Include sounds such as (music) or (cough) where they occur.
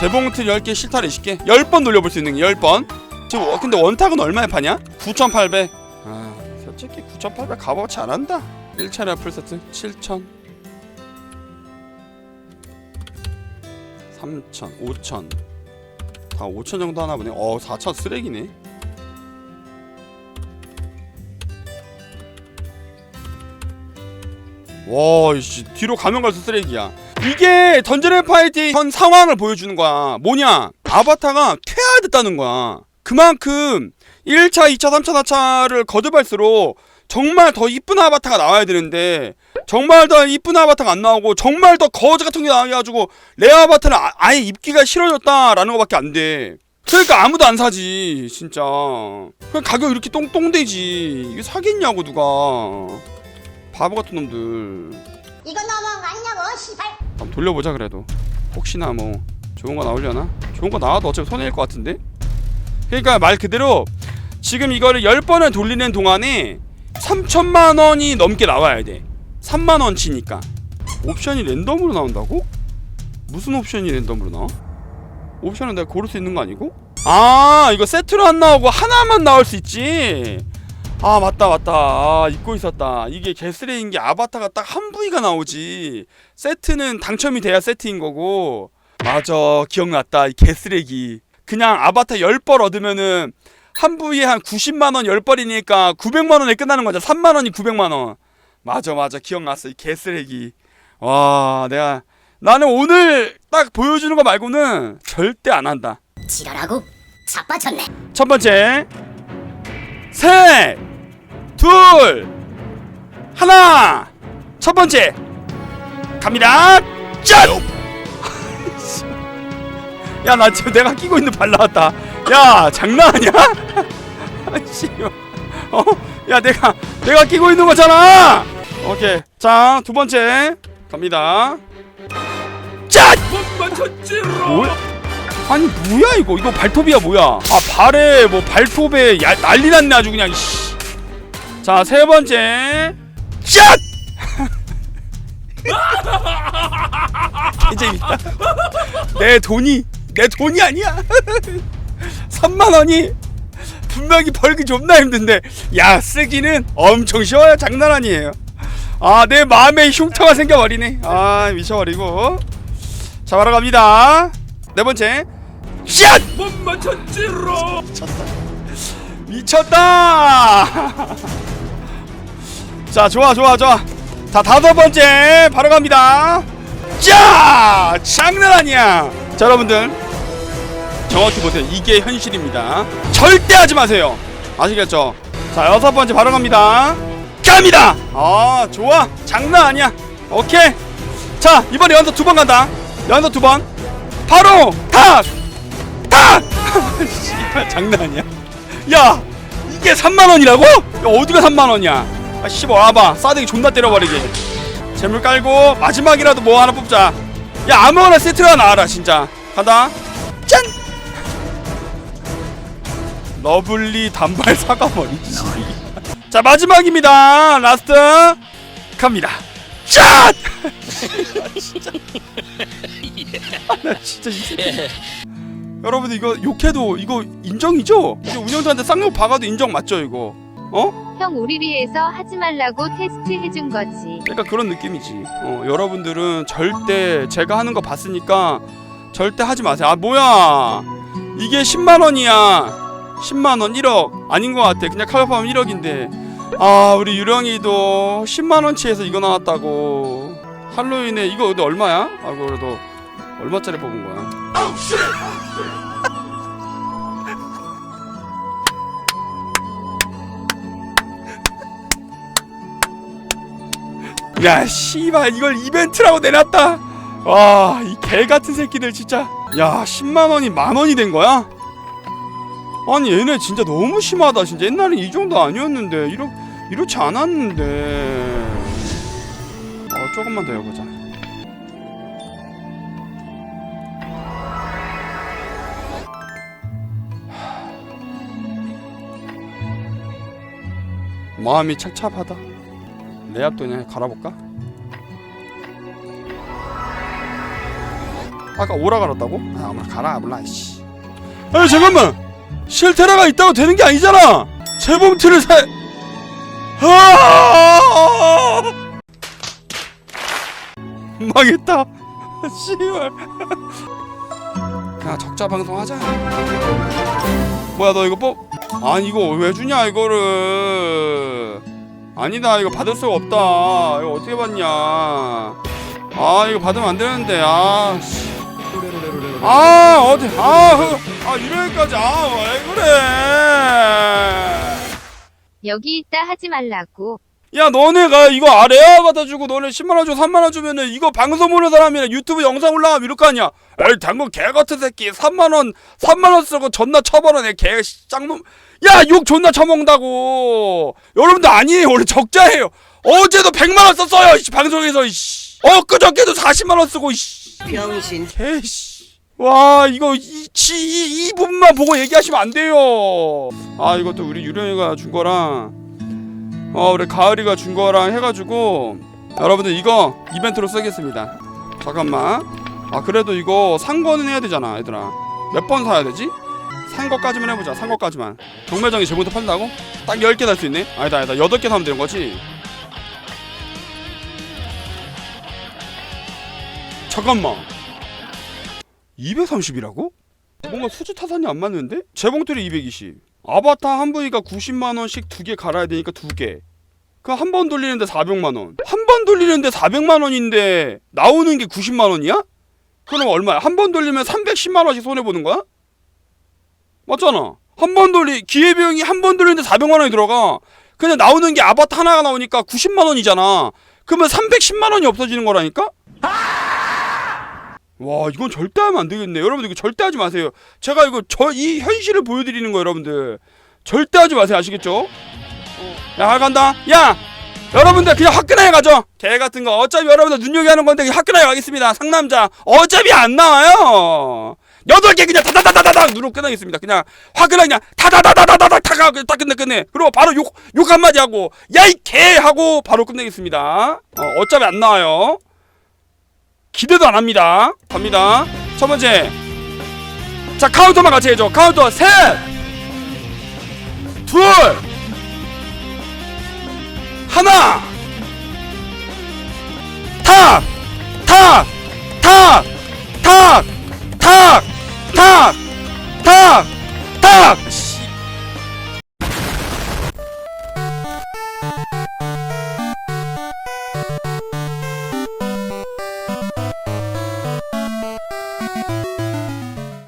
재봉틀 10개 실타래 20개. 10번 돌려볼 수 있는 게 10번. 지금 어, 근데 원탁은 얼마에 파냐? 9,800 아 솔직히 9,800 값어치 안 한다. 1차례 풀세트 7,000 3,000 5,000 다 5,000 정도 하나 보네. 어 4,000 쓰레기네. 와, 이씨. 뒤로 가면 갈수록 쓰레기야. 이게 던전앤 파이팅 현 상황을 보여주는 거야. 뭐냐? 아바타가 퇴화됐다는 거야. 그만큼 1차, 2차, 3차, 4차를 거듭할수록 정말 더 이쁜 아바타가 나와야 되는데 정말 더 이쁜 아바타가 안 나오고 정말 더 거지 같은 게 나와가지고 레 아바타는 아, 아예 입기가 싫어졌다라는 거밖에 안 돼. 그러니까 아무도 안 사지 진짜. 그냥 가격 이렇게 똥똥되지. 이게 사겠냐고 누가. 바보 같은 놈들. 이거 너 아니냐고 시발 한번 돌려보자 그래도 혹시나 뭐 좋은 거 나오려나? 좋은 거 나와도 어차피 손해일 것 같은데? 그러니까 말 그대로 지금 이거를 10번을 돌리는 동안에 3천만 원이 넘게 나와야 돼 3만 원치니까 옵션이 랜덤으로 나온다고? 무슨 옵션이 랜덤으로 나와? 옵션은 내가 고를 수 있는 거 아니고? 아 이거 세트로 안 나오고 하나만 나올 수 있지 아 맞다 맞다. 아 잊고 있었다. 이게 개쓰레인 게 아바타가 딱 한 부위가 나오지. 세트는 당첨이 돼야 세트인 거고. 맞아. 기억났다 이 개쓰레기. 그냥 아바타 10벌 얻으면은 한 부위에 한 90만원 10벌이니까 900만원에 끝나는 거죠 3만원이 900만원. 맞아 맞아. 기억났어 이 개쓰레기. 와 내가 나는 오늘 딱 보여주는 거 말고는 절대 안 한다. 지랄하고 자빠졌네. 첫 번째. 셋, 둘, 하나. 첫 번째 갑니다. 짠! (laughs) 야, 나 지금 내가 끼고 있는 발 나왔다. 야, 장난하냐? 아씨, (laughs) 어? 야, 내가 내가 끼고 있는 거잖아. 오케이. 자, 두 번째 갑니다. 짠! 뭐야? 아니 뭐야 이거 이거 발톱이야 뭐야 아 발에 뭐 발톱에 야, 난리 났네 아주 그냥 씨. 자 세 번째. 샷! (laughs) 개재밌다 내 돈이 내 돈이 아니야. (laughs) 3만 원이 분명히 벌기 존나 힘든데. 야 쓰기는 엄청 쉬워요. 장난 아니에요. 아 내 마음에 흉터가 생겨버리네. 아 미쳐버리고. 자 바로 갑니다. 네 번째. 샷! 못 맞췄지로 미쳤다 미쳤다 (laughs) 자 좋아 좋아 좋아. 자 다섯 번째 바로 갑니다. 자 장난 아니야. 자 여러분들 정확히 보세요. 이게 현실입니다. 절대 하지 마세요. 아시겠죠? 자 여섯 번째 바로 갑니다. 갑니다. 아 좋아. 장난 아니야. 오케이. 자 이번에 연속 두 번 간다. 연속 두 번. 바로 탁! 탁! (laughs) 장난 아니야. 야 이게 3만원이라고? 야 어디가 3만원이야 아 씨발 와봐 싸대기 존나 때려버리게 재물 깔고 마지막이라도 뭐 하나 뽑자 야 아무거나 세트가 나와라 진짜 간다 짠! 러블리 단발 (laughs) 사과머리 (laughs) 자 마지막입니다 라스트 갑니다 짠! (laughs) 나 진짜 이 새끼 여러분들 이거 욕해도 이거 인정이죠? 이거 운영자한테 쌍욕 박아도 인정 맞죠 이거? 어? 형 우리 위해서 하지 말라고 테스트 해준 거지. 그러니까 그런 느낌이지. 어, 여러분들은 절대 제가 하는 거 봤으니까 절대 하지 마세요. 아 뭐야? 이게 10만 원이야. 10만 원 1억. 아닌 것 같아. 그냥 칼바하면 1억인데. 아 우리 유령이도 10만 원치에서 이거 나왔다고. 할로윈에 이거 근데 얼마야? 아 그래도 얼마짜리 뽑은 거야 야 씨발 이걸 이벤트라고 내놨다. 와 이 개같은 새끼들 진짜. 야 10만원이 만원이 된 거야? 아니 얘네 진짜 너무 심하다. 진짜 옛날엔 이 정도 아니었는데 이렇, 이렇지 않았는데. 어 조금만 더 해보자. 마음이 착잡하다 레압도 그냥 갈아볼까? 아까 오라 갈았다고? 아 아무나 가라 몰라 씨. 아니 잠깐만 실테라가 있다고 되는 게 아니잖아 재봉틀을 사 아! (laughs) 망했다 (laughs) 씨발 그냥 적자 방송 하자 뭐야 너 이거 뽑 아니 이거 왜 주냐 이거를 아니다 이거 받을 수가 없다 이거 어떻게 받냐 아 이거 받으면 안 되는데 아 씨. 아 어디 아, 흐- 아 유령까지 아왜 그래 여기 있다 하지 말라고. 야 너네가 이거 아래야 갖다 주고 너네 10만원 주고 3만원 주면은 이거 방송 보는 사람이랑 유튜브 영상 올라가면 이럴 거 아니야? 에이 당근 개같은 새끼. 3만원 3만원 쓰고 존나 쳐버려내 개 짱놈. 야 욕 존나 쳐먹는다고. 여러분들 아니에요. 원래 적자예요. 어제도 100만원 썼어요 이씨, 방송에서 이씨. 엊그저께도 40만원 쓰고 이씨. 병신. 개씨. 와 이거 이, 치, 이, 이 부분만 보고 얘기하시면 안 돼요. 아 이것도 우리 유령이가 준 거랑 어 우리 가을이가 준 거랑 해가지고 여러분들 이거 이벤트로 쓰겠습니다 잠깐만 아 그래도 이거 산 거는 해야 되잖아 얘들아 몇 번 사야 되지? 산 거까지만 해보자 산 거까지만 경매장에 제목도 판다고? 딱 10개 살 수 있네? 아니다 아니다 8개 사면 되는 거지 잠깐만 230이라고? 뭔가 수지 타산이 안 맞는데? 재봉틀이 220 아바타 한 부위가 90만 원씩 두 개 갈아야 되니까 두 개 그 한 번 돌리는데 400만 원 한 번 돌리는데 400만 원인데 나오는 게 90만 원이야? 그럼 얼마야? 한 번 돌리면 310만 원씩 손해 보는 거야? 맞잖아 한 번 돌리 기회비용이 한 번 돌리는데 400만 원이 들어가 근데 나오는 게 아바타 하나가 나오니까 90만 원이잖아 그러면 310만 원이 없어지는 거라니까? 와 이건 절대 하면 안 되겠네. 여러분들 이거 절대 하지 마세요. 제가 이거 저 이 현실을 보여드리는 거 여러분들. 절대 하지 마세요. 아시겠죠? 야 간다. 야 여러분들 그냥 화끈하게 가죠. 개 같은 거. 어차피 여러분들 눈여겨하는 건데 화끈하게 가겠습니다. 상남자. 어차피 안 나와요. 여덟 개 그냥 다다다다다닥 누르고 끝나겠습니다. 그냥 화끈하게 그냥 다다다다다닥 다가 딱 끝내 끝내. 그리고 바로 욕 욕 한마디 하고 야 이 개 하고 바로 끝내겠습니다. 어, 어차피 안 나와요 기대도 안 합니다. 갑니다. 첫 번째. 자, 카운터만 같이 해줘. 카운터 셋, 둘, 하나. 탁, 탁, 탁, 탁, 탁, 탁, 탁, 탁.